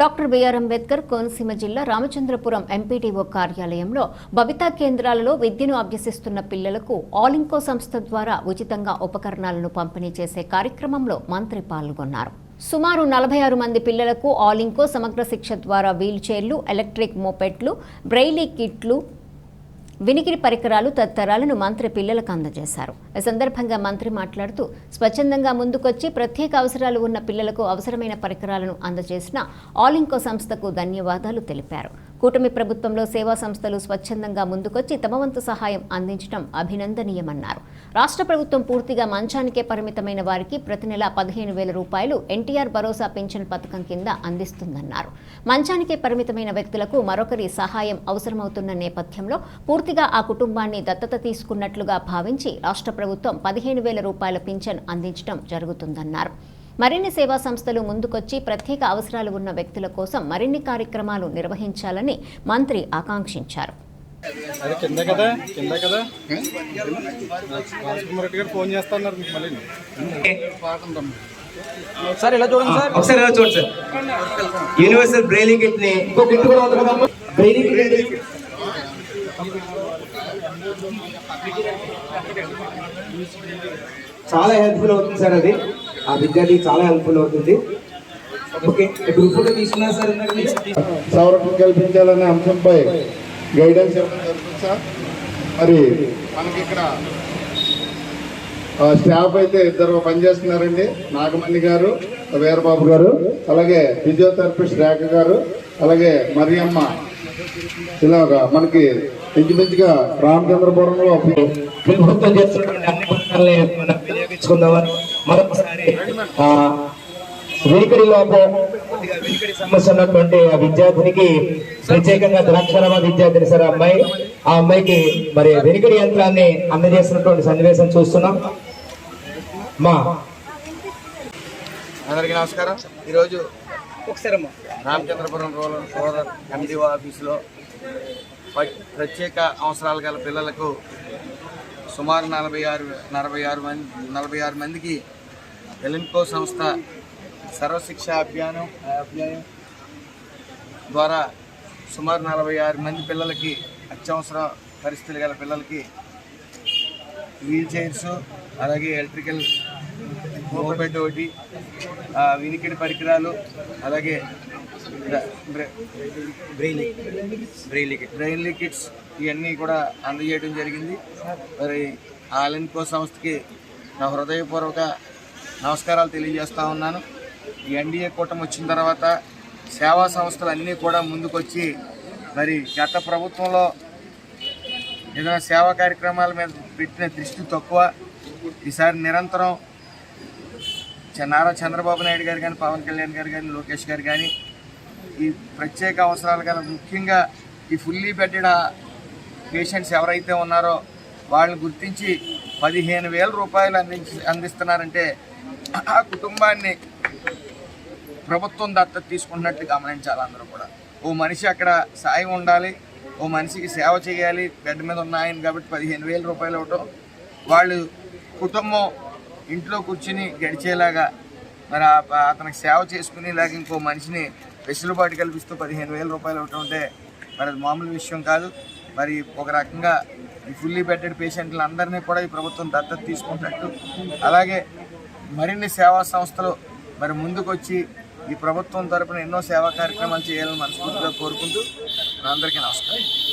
Doctor BR Ambedkar Konaseema జిల్లా Ramachandrapuram MPTO కార్యాలయంలో బబితా కేంద్రాలలో విద్యను అభ్యసిస్తున్న పిల్లలకు ఆలింకో సంస్థ ద్వారా ఉచితంగా ఉపకరణాలను పంపిణీ చేసే కార్యక్రమంలో మంత్రి పాల్గొన్నారు. సుమారు నలభై ఆరు మంది పిల్లలకు ఆలింకో సమగ్ర శిక్ష ద్వారా వీల్చైర్లు ఎలక్ట్రిక్ మోపెట్లు బ్రెయిలీ కిట్లు వినికిడి పరికరాలు తదితరాలను మంత్రి పిల్లలకు అందజేశారు. ఈ సందర్భంగా మంత్రి మాట్లాడుతూ స్వచ్ఛందంగా ముందుకొచ్చి ప్రత్యేక అవసరాలు ఉన్న పిల్లలకు అవసరమైన పరికరాలను అందజేసిన ఆలింకో సంస్థకు ధన్యవాదాలు తెలిపారు. కూటమి ప్రభుత్వంలో సేవా సంస్థలు స్వచ్ఛందంగా ముందుకొచ్చి తమ వంతు సహాయం అందించడం అభినందనీయమన్నారు. రాష్ట్ర ప్రభుత్వం పూర్తిగా మంచానికే పరిమితమైన వారికి ప్రతి నెల పదిహేను వేల రూపాయలు ఎన్టీఆర్ భరోసా పెన్షన్ పథకం కింద అందిస్తుందన్నారు. మంచానికే పరిమితమైన వ్యక్తులకు మరొకరి సహాయం అవసరమవుతున్న నేపథ్యంలో పూర్తిగా ఆ కుటుంబాన్ని దత్తత తీసుకున్నట్లుగా భావించి రాష్ట్ర ప్రభుత్వం పదిహేను వేల రూపాయల పింఛన్ అందించడం జరుగుతుందన్నారు. మరిన్ని సేవా సంస్థలు ముందుకొచ్చి ప్రత్యేక అవసరాలు ఉన్న వ్యక్తుల కోసం మరిన్ని కార్యక్రమాలు నిర్వహించాలని మంత్రి ఆకాంక్షించారు. అది కింద కదా కింద కదా. రాజ్కుమార్ రెడ్డి గారు ఫోన్ చేస్తున్నారు మీకు మళ్ళీ. సార్ ఇలా చూడండి సార్? ఒకసారి ఇలా చూడండి సార్? యూనివర్సల్ బ్రెయిలింగ్ కిట్ని ఇంకో కిట్ కూడా ఉంది కదా బ్రెయిలింగ్ కిట్ అండి. చాలా హెల్ప్ఫుల్ అవుతుంది సార్ అది. ఆ విద్యార్థికి చాలా హెల్ప్ఫుల్ అవుతుంది ఓకే సార్ కల్పించాలనే అంశంపై గైడెన్స్ సార్ మరి మనకి ఇక్కడ ఆ, స్టాఫ్ అయితే ఇద్దరు పనిచేస్తున్నారండి నాగమణి గారు వీరబాబు గారు అలాగే ఫిజియోథెరపిస్ట్ రేఖ గారు అలాగే మరియమ్మ ఇలాగా మనకి ఇంచుమించుగా రామచంద్రపురంలో ప్రభుత్వం చేస్తున్నటువంటి అన్ని పథకాలని మనం వినియోగించుకుందామని మరొకసారి ఆ, వెనుకడి లోపం వెనుకడి సమస్య ఉన్నటువంటి ఆ విద్యార్థినికి ప్రత్యేకంగా ద్రాక్షారామ విద్యార్థిని సార్ అమ్మాయి. ఆ అమ్మాయికి మరి వెనుకడి యంత్రాన్ని అందజేస్తున్నటువంటి సన్నివేశం చూస్తున్నాం. మా అందరికీ నమస్కారం. ఈరోజు ఒకసారమ్మా. రామచంద్రపురం రూరల్ రూరల్ ఎండిఓ ఆఫీసులో ప్రత్యేక అవసరాలు గల పిల్లలకు సుమారు నలభై ఆరు నలభై ఆరు మంది నలభై ఆరు మందికి ఎలింకో సంస్థ సర్వశిక్ష అభియానం అభియానం ద్వారా సుమారు నలభై ఆరు మంది పిల్లలకి అత్యవసర పరిస్థితులు గల పిల్లలకి వీల్ చైర్స్ అలాగే ఎలక్ట్రికల్ మోపెడ్ ఒకటి ఆ, వినికిడి పరికరాలు అలాగే బ్ర- బ్ర- బ్రెయిన్ కిట్స్ ఇవన్నీ కూడా అందజేయడం జరిగింది. మరి ఆలెన్కో సంస్థకి నా హృదయపూర్వక నమస్కారాలు తెలియజేస్తూ ఉన్నాను. ఈ ఎన్డీఏ కూటమి వచ్చిన తర్వాత సేవా సంస్థలు అన్నీ కూడా ముందుకొచ్చి మరి గత ప్రభుత్వంలో ఏదైనా సేవా కార్యక్రమాల మీద పెట్టిన దృష్టి తక్కువ. ఈసారి నిరంతరం చ- నారా చంద్రబాబు నాయుడు గారు కానీ పవన్ కళ్యాణ్ గారు కానీ లోకేష్ గారు కానీ ఈ ప్రత్యేక అవసరాలు గల ముఖ్యంగా ఈ ఫుల్లీ బెడ్డెడ్ పేషెంట్స్ ఎవరైతే ఉన్నారో వాళ్ళని గుర్తించి పదిహేను వేల రూపాయలు అందించి అందిస్తున్నారంటే ఆ కుటుంబాన్ని ప్రభుత్వం దత్త తీసుకున్నట్టు గమనించాలి అందరూ కూడా. ఓ మనిషి అక్కడ సాయం ఉండాలి ఓ మనిషికి సేవ చేయాలి బెడ్ మీద ఉన్న ఆయన కాబట్టి పదిహేను వేల రూపాయలు ఇవ్వటం. వాళ్ళు కుటుంబం ఇంట్లో కూర్చుని గడిచేలాగా మరి ఆ- అతనికి సేవ చేసుకునేలాగా ఇంకో మనిషిని వెసులుబాటు కల్పిస్తూ పదిహేను వేల రూపాయలు ఇవ్వటం అంటే మరి అది మామూలు విషయం కాదు. మరి ఒక రకంగా ఈ ఫుల్లీ బెడ్డెడ్ పేషెంట్లందరినీ కూడా ఈ ప్రభుత్వం దత్తత తీసుకుంటున్నట్టు. అలాగే మరిన్ని సేవా సంస్థలు మరి ముందుకొచ్చి ఈ ప్రభుత్వం తరపున ఎన్నో సేవా కార్యక్రమాలు చేయాలని మనస్ఫూర్తిగా కోరుకుంటూ అందరికీ నమస్కారం.